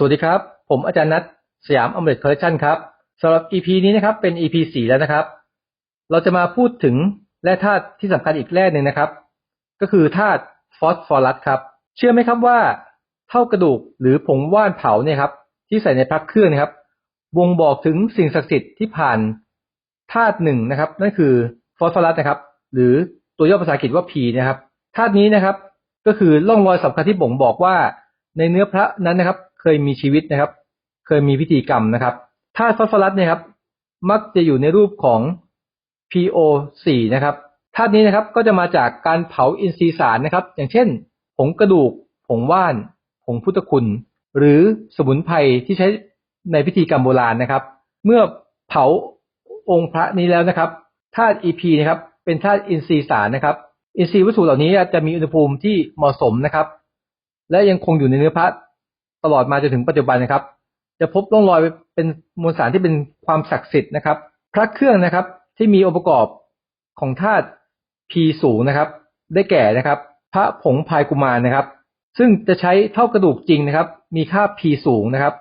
สวัสดีครับ ผมอาจารย์นัทสยามอมเล็ตคอลเลคชันครับสำหรับ EP นี้นะครับเป็น EP สี่แล้วนะครับ เราจะมาพูดถึงแร่ธาตุที่สำคัญอีกแร่หนึ่งนะครับ ก็คือธาตุฟอสฟอรัสครับ เชื่อไหมครับว่าเท่ากระดูกหรือผงว่านเผาเนี่ยครับ ที่ใส่ในพระเครื่องนะครับบ่งบอกถึงสิ่งศักดิ์สิทธิ์ที่ผ่านธาตุหนึ่งนะครับ นั่นคือฟอสฟอรัสนะครับ หรือตัวย่อภาษาอังกฤษว่า P นะครับธาตุนี้นะครับ ก็คือร่องรอยสำคัญที่บ่งบอกว่าในเนื้อพระนั้นนะครับ เคยมีชีวิตนะครับ เคยมีพิธีกรรมนะครับธาตุฟอสฟอรัสเนี่ยครับ มักจะอยู่ในรูปของ PO4 นะครับธาตุนี้นะครับก็จะมาจากการเผาอินทรีย์สารนะครับ อย่างเช่น ผงกระดูก ผงว่าน ผงพุทธคุณ หรือสมุนไพรที่ใช้ในพิธีกรรมโบราณนะครับ เมื่อเผาองค์พระนี้แล้วนะครับธาตุ EP นะครับเป็นธาตุอินทรีย์สารนะครับ อินทรีย์วัตถุเหล่านี้จะมีอุณหภูมิที่เหมาะสมนะครับ และยังคงอยู่ในเนื้อพระ ตลอดมาจนถึงปัจจุบันนะครับ จะพบร่องรอยเป็นมวลสารที่เป็นความศักดิ์สิทธิ์นะครับ พระเครื่องนะครับที่มีองค์ประกอบของธาตุ P สูงนะครับ ได้แก่นะครับ พระผงพายกุมารนะครับ ซึ่งจะใช้เท่ากระดูกจริงนะครับ มีค่า P สูงนะครับ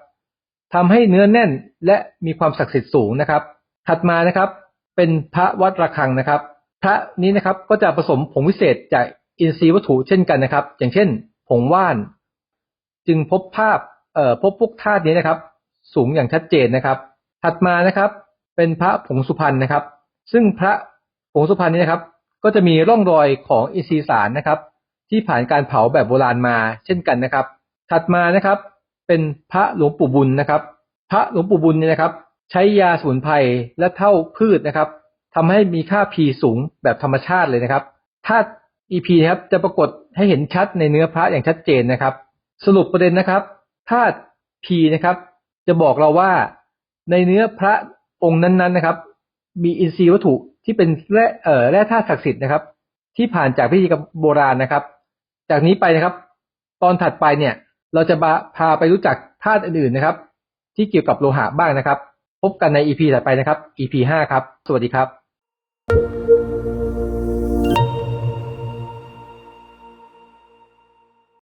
ทำให้เนื้อแน่นและมีความศักดิ์สิทธิ์สูงนะครับ ถัดมานะครับ เป็นพระวัดระฆังนะครับ พระนี้นะครับก็จะผสมผงวิเศษจากอินทรีย์วัตถุเช่นกันนะครับ อย่างเช่น ผงว่าน จึงพบภาพเอ่อพบพวกธาตุนี้นะครับ สูงอย่างชัดเจนนะครับ ถัดมานะครับ เป็นพระผงสุพรรณนะครับ ซึ่งพระผงสุพรรณนี้นะครับ ก็จะมีร่องรอยของอินทรีสารนะครับ ที่ผ่านการเผาแบบโบราณมาเช่นกันนะครับ ถัดมานะครับ เป็นพระหลวงปู่บุญนะครับ พระหลวงปู่บุญเนี่ยนะครับ ใช้ยาสมุนไพรและเท่าพืชนะครับทำให้มีค่า P สูงแบบธรรมชาติเลยนะครับธาตุ EP นะครับจะปรากฏให้เห็นชัดในเนื้อพระอย่างชัดเจนนะครับ สรุปประเด็นนะครับธาตุ P นะครับ จะบอกเราว่าในเนื้อพระองค์นั้นๆนะครับ มีอินทรีย์วัตถุที่เป็นแร่เอ่อแร่ธาตุศักดิ์สิทธิ์นะครับ ที่ผ่านจากพิธีกรรมโบราณนะครับ จากนี้ไปนะครับ ตอนถัดไปเนี่ย เราจะพาไปรู้จักธาตุอื่นๆนะครับ ที่เกี่ยวกับโลหะบ้างนะครับ พบกันใน EP ถัดไปนะครับ EP ห้าครับ สวัสดีครับ